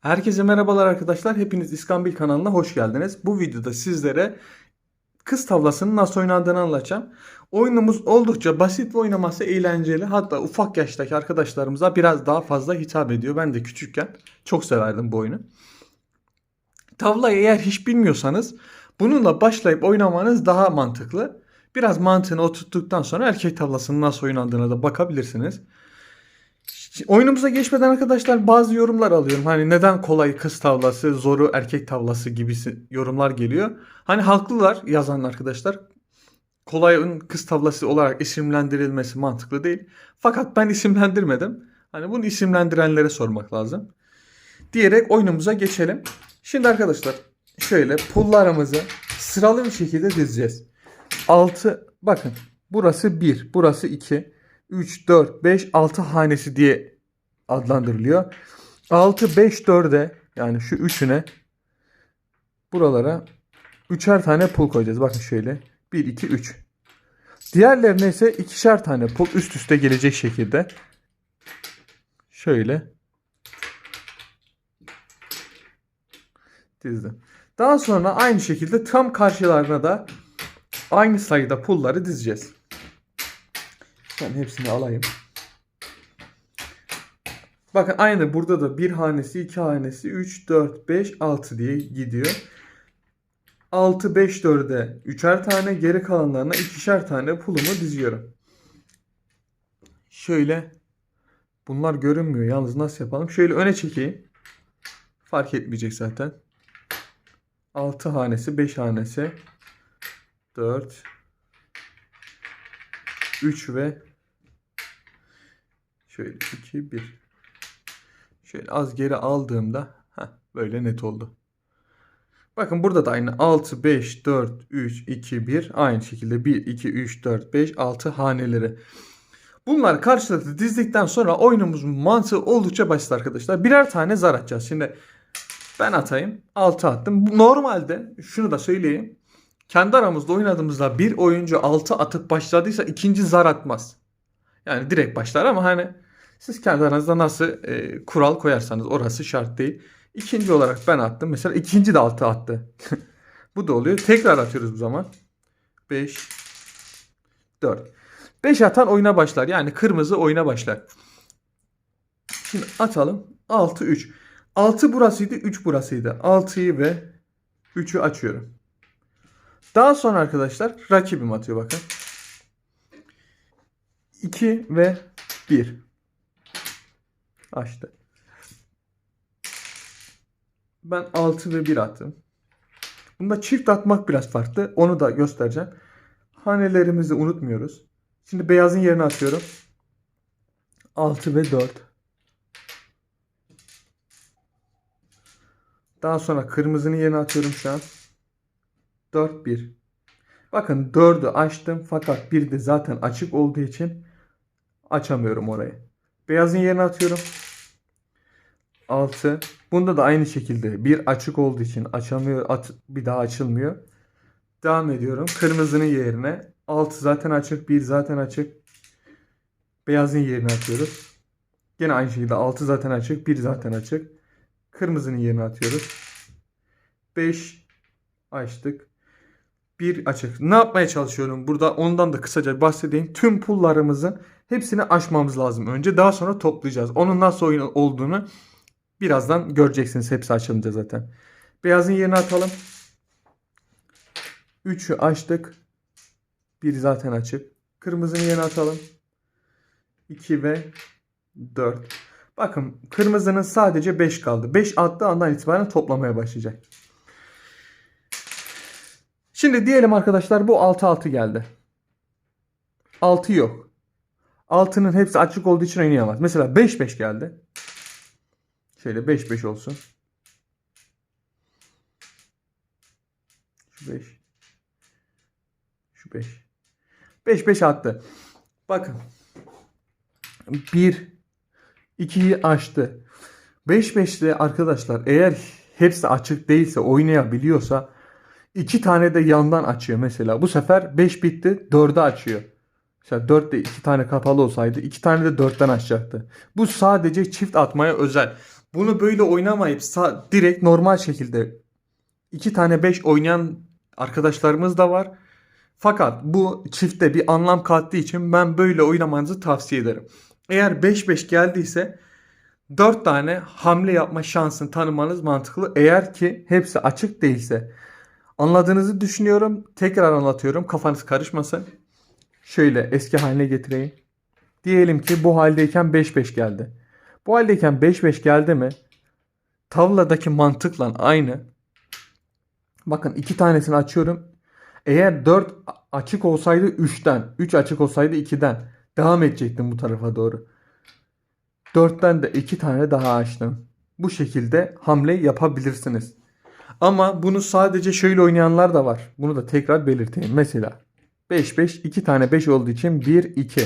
Herkese merhabalar arkadaşlar. Hepiniz İskambil kanalına hoş geldiniz. Bu videoda sizlere kız tavlasının nasıl oynandığını anlatacağım. Oyunumuz oldukça basit ve oynaması eğlenceli. Hatta ufak yaştaki arkadaşlarımıza biraz daha fazla hitap ediyor. Ben de küçükken çok severdim bu oyunu. Tavlayı eğer hiç bilmiyorsanız bununla başlayıp oynamanız daha mantıklı. Biraz mantığını oturttuktan sonra erkek tavlasının nasıl oynandığına da bakabilirsiniz. Oyunumuza geçmeden arkadaşlar bazı yorumlar alıyorum. Hani neden kolay kız tavlası, zoru erkek tavlası gibisi yorumlar geliyor. Hani haklılar yazan arkadaşlar. Kolayın kız tavlası olarak isimlendirilmesi mantıklı değil. Fakat ben isimlendirmedim. Hani bunu isimlendirenlere sormak lazım. Diyerek oyunumuza geçelim. Şimdi arkadaşlar şöyle pullarımızı sıralı bir şekilde dizeceğiz. 6 bakın burası 1, burası 2, 3, 4, 5, 6 hanesi diye adlandırılıyor. 6, 5, 4'e yani şu üçüne buralara üçer tane pul koyacağız. Bakın şöyle 1, 2, 3. Diğerlerine ise ikişer tane pul üst üste gelecek şekilde şöyle dizdim. Daha sonra aynı şekilde tam karşılarına da aynı sayıda pulları dizeceğiz. Ben hepsini alayım. Bakın aynı burada da bir hanesi, iki hanesi, 3, 4, 5, 6 diye gidiyor. 6, 5, 4'e üçer tane geri kalanlarına ikişer tane pulumu diziyorum. Şöyle bunlar görünmüyor. Yalnız nasıl yapalım? Şöyle öne çekeyim. Fark etmeyecek zaten. 6 hanesi, 5 hanesi, 4, 3 ve şöyle 2, 1. Şöyle az geri aldığımda heh, böyle net oldu. Bakın burada da aynı 6, 5, 4, 3, 2, 1 aynı şekilde 1, 2, 3, 4, 5, 6 haneleri. Bunlar karşılıklı dizdikten sonra oyunumuzun mantığı oldukça basit arkadaşlar. Birer tane zar atacağız. Şimdi ben atayım. 6 attım. Normalde şunu da söyleyeyim. Kendi aramızda oynadığımızda bir oyuncu 6 atıp başladıysa ikinci zar atmaz. Yani direkt başlar ama hani siz kendi aranızda nasıl e, kural koyarsanız orası şart değil. İkinci olarak ben attım. Mesela ikinci de 6 attı. bu da oluyor. Tekrar atıyoruz bu zaman. 5 4 5 atan oyuna başlar. Yani kırmızı oyuna başlar. Şimdi atalım. 6 3. 6 burasıydı, 3 burasıydı. 6'yı ve 3'ü açıyorum. Daha sonra arkadaşlar rakibim atıyor bakın. 2 ve 1. Açtı. Ben 6 ve 1 attım. Bunda çift atmak biraz farklı. Onu da göstereceğim. Hanelerimizi unutmuyoruz. Şimdi beyazın yerine atıyorum. 6 ve 4. Daha sonra kırmızının yerine atıyorum şu an. 4 1. Bakın 4'ü açtım fakat 1 de zaten açık olduğu için açamıyorum orayı. Beyazın yerine atıyorum. 6. Bunda da aynı şekilde bir açık olduğu için açamıyor, at, bir daha açılmıyor. Devam ediyorum. Kırmızının yerine 6 zaten açık, 1 zaten açık. Beyazın yerine atıyoruz. Yine aynı şekilde 6 zaten açık, 1 zaten açık. Kırmızının yerine atıyoruz. 5 açtık. 1 açık. Ne yapmaya çalışıyorum? Burada ondan da kısaca bahsedeyim. Tüm pullarımızın hepsini açmamız lazım önce. Daha sonra toplayacağız. Onun nasıl oyun olduğunu birazdan göreceksiniz. Hepsi açılınca zaten. Beyazın yerine atalım. 3'ü açtık. 1 zaten açık. Kırmızının yerine atalım. 2 ve 4. Bakın kırmızının sadece 5 kaldı. 5 attığı andan itibaren toplamaya başlayacak. Şimdi diyelim arkadaşlar bu 6-6 geldi. 6 yok. 6'nın hepsi açık olduğu için oynayamaz. Mesela 5-5 geldi. Şöyle 5-5 olsun. Şu 5. Şu 5. 5-5 attı. Bakın. 1 2'yi açtı. 5-5'te arkadaşlar eğer hepsi açık değilse oynayabiliyorsa iki tane de yandan açıyor mesela. Bu sefer 5 bitti 4'ü açıyor. Mesela 4 de 2 tane kapalı olsaydı 2 tane de 4'ten açacaktı. Bu sadece çift atmaya özel. Bunu böyle oynamayıp direkt normal şekilde 2 tane 5 oynayan arkadaşlarımız da var. Fakat bu çifte bir anlam kattığı için ben böyle oynamanızı tavsiye ederim. Eğer 5-5 geldiyse 4 tane hamle yapma şansını tanımanız mantıklı. Eğer ki hepsi açık değilse. Anladığınızı düşünüyorum. Tekrar anlatıyorum. Kafanız karışmasın. Şöyle eski haline getireyim. Diyelim ki bu haldeyken 5-5 geldi. Bu haldeyken 5-5 geldi mi? Tavladaki mantıkla aynı. Bakın iki tanesini açıyorum. Eğer 4 açık olsaydı 3'ten, 3 açık olsaydı 2'den devam edecektim bu tarafa doğru. 4'ten de 2 tane daha açtım. Bu şekilde hamle yapabilirsiniz. Ama bunu sadece şöyle oynayanlar da var. Bunu da tekrar belirteyim. Mesela 5-5 2 tane 5 olduğu için 1-2.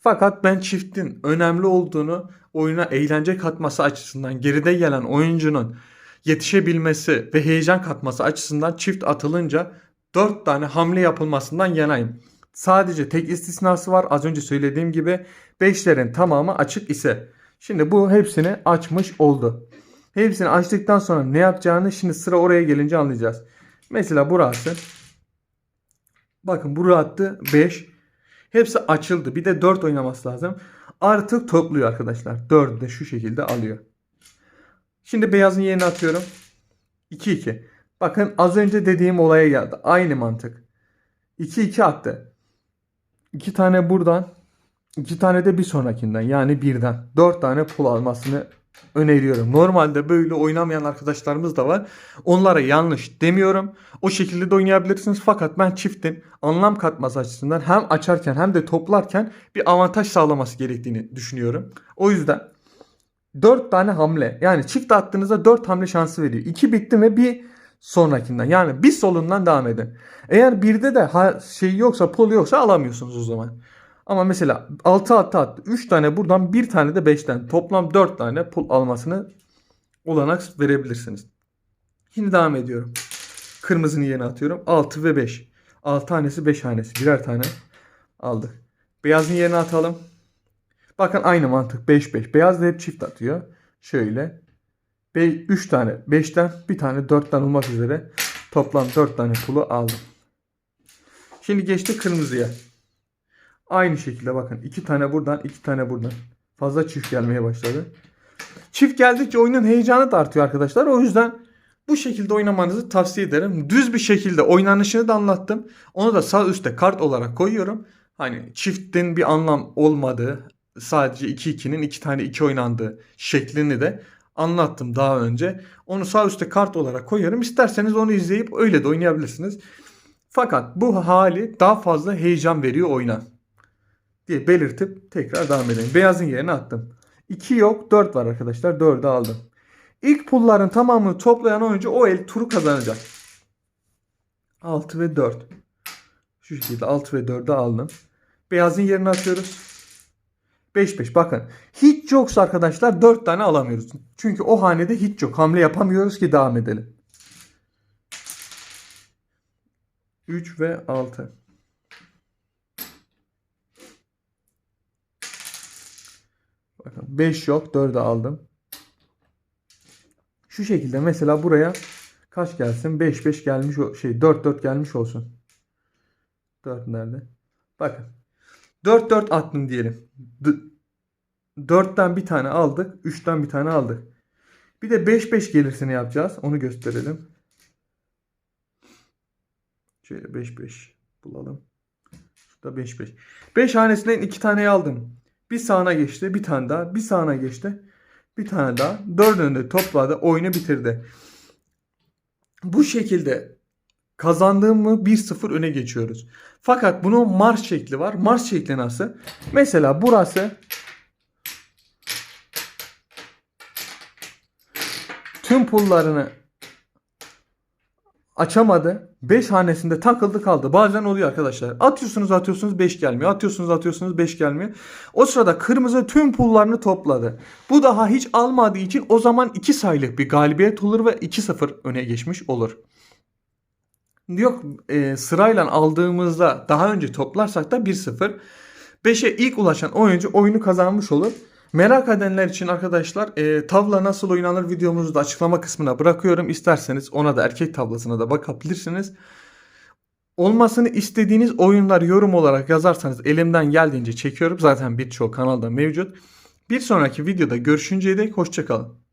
Fakat ben çiftin önemli olduğunu oyuna eğlence katması açısından geride gelen oyuncunun yetişebilmesi ve heyecan katması açısından çift atılınca 4 tane hamle yapılmasından yanayım. Sadece tek istisnası var. Az önce söylediğim gibi 5'lerin tamamı açık ise. Şimdi bu hepsini açmış oldu. Hepsini açtıktan sonra ne yapacağını şimdi sıra oraya gelince anlayacağız. Mesela burası. Bakın buraya attı 5. Hepsi açıldı. Bir de 4 oynaması lazım. Artık topluyor arkadaşlar. 4'ü de şu şekilde alıyor. Şimdi beyazın yerine atıyorum. 2-2. Bakın az önce dediğim olaya geldi. Aynı mantık. 2-2 attı. 2 tane buradan. 2 tane de bir sonrakinden. Yani birden. 4 tane pul almasını öneriyorum. Normalde böyle oynamayan arkadaşlarımız da var. Onlara yanlış demiyorum. O şekilde de oynayabilirsiniz. Fakat ben çiftin anlam katması açısından hem açarken hem de toplarken bir avantaj sağlaması gerektiğini düşünüyorum. O yüzden 4 tane hamle yani çift attığınızda 4 hamle şansı veriyor. 2 bitti mi bir sonrakinden yani bir solundan devam edin. Eğer birde de şey yoksa pul yoksa alamıyorsunuz o zaman. Ama mesela 6 attı attı. 3 tane buradan bir tane de 5'ten. Toplam 4 tane pul almasını olanak verebilirsiniz. Şimdi devam ediyorum. Kırmızının yerine atıyorum. 6 ve 5. 6 tanesi 5 tanesi. Birer tane aldık. Beyazın yerine atalım. Bakın aynı mantık 5 5. Beyaz da hep çift atıyor. Şöyle. 3 tane 5'ten bir tane 4'ten olmak üzere toplam 4 tane pulu aldım. Şimdi geçti kırmızıya. Aynı şekilde bakın. iki tane buradan, iki tane buradan. Fazla çift gelmeye başladı. Çift geldikçe oyunun heyecanı da artıyor arkadaşlar. O yüzden bu şekilde oynamanızı tavsiye ederim. Düz bir şekilde oynanışını da anlattım. Onu da sağ üstte kart olarak koyuyorum. Hani çiftin bir anlam olmadığı, sadece 2-2'nin iki tane 2 oynandığı şeklini de anlattım daha önce. Onu sağ üstte kart olarak koyuyorum. İsterseniz onu izleyip öyle de oynayabilirsiniz. Fakat bu hali daha fazla heyecan veriyor oyuna diye belirtip tekrar devam edelim. Beyazın yerine attım. 2 yok 4 var arkadaşlar. 4'ü aldım. İlk pulların tamamını toplayan oyuncu o el turu kazanacak. 6 ve 4. Şu şekilde 6 ve 4'ü aldım. Beyazın yerine atıyoruz. 5-5 bakın. Hiç yoksa arkadaşlar 4 tane alamıyoruz. Çünkü o hanede hiç yok. Hamle yapamıyoruz ki devam edelim. 3 ve 6. Bakın 5 yok 4'ü aldım. Şu şekilde mesela buraya kaç gelsin? 5 5 gelmiş şey 4 4 gelmiş olsun. 4 nerede? Bakın. 4 4 attım diyelim. 4'ten bir tane aldık. 3'ten bir tane aldık. Bir de 5 5 gelirsini yapacağız. Onu gösterelim. Şöyle 5 5 bulalım. Şurada 5 5. 5 hanesinden 2 taneyi aldım. Bir sağına geçti. Bir tane daha. Bir sağına geçti. Bir tane daha. Dördünü de topladı. Oyunu bitirdi. Bu şekilde kazandığım mı 1-0 öne geçiyoruz. Fakat bunun marş şekli var. Marş şekli nasıl? Mesela burası tüm pullarını açamadı. 5 hanesinde takıldı kaldı. Bazen oluyor arkadaşlar. Atıyorsunuz atıyorsunuz 5 gelmiyor. Atıyorsunuz atıyorsunuz 5 gelmiyor. O sırada kırmızı tüm pullarını topladı. Bu daha hiç almadığı için o zaman 2 sayılık bir galibiyet olur ve 2-0 öne geçmiş olur. Yok e, sırayla aldığımızda daha önce toplarsak da 1-0. 5'e ilk ulaşan oyuncu oyunu kazanmış olur. Merak edenler için arkadaşlar e, tavla nasıl oynanır videomuzu da açıklama kısmına bırakıyorum. İsterseniz ona da erkek tavlasına da bakabilirsiniz. Olmasını istediğiniz oyunlar yorum olarak yazarsanız elimden geldiğince çekiyorum. Zaten birçok kanalda mevcut. Bir sonraki videoda görüşünceye dek hoşçakalın.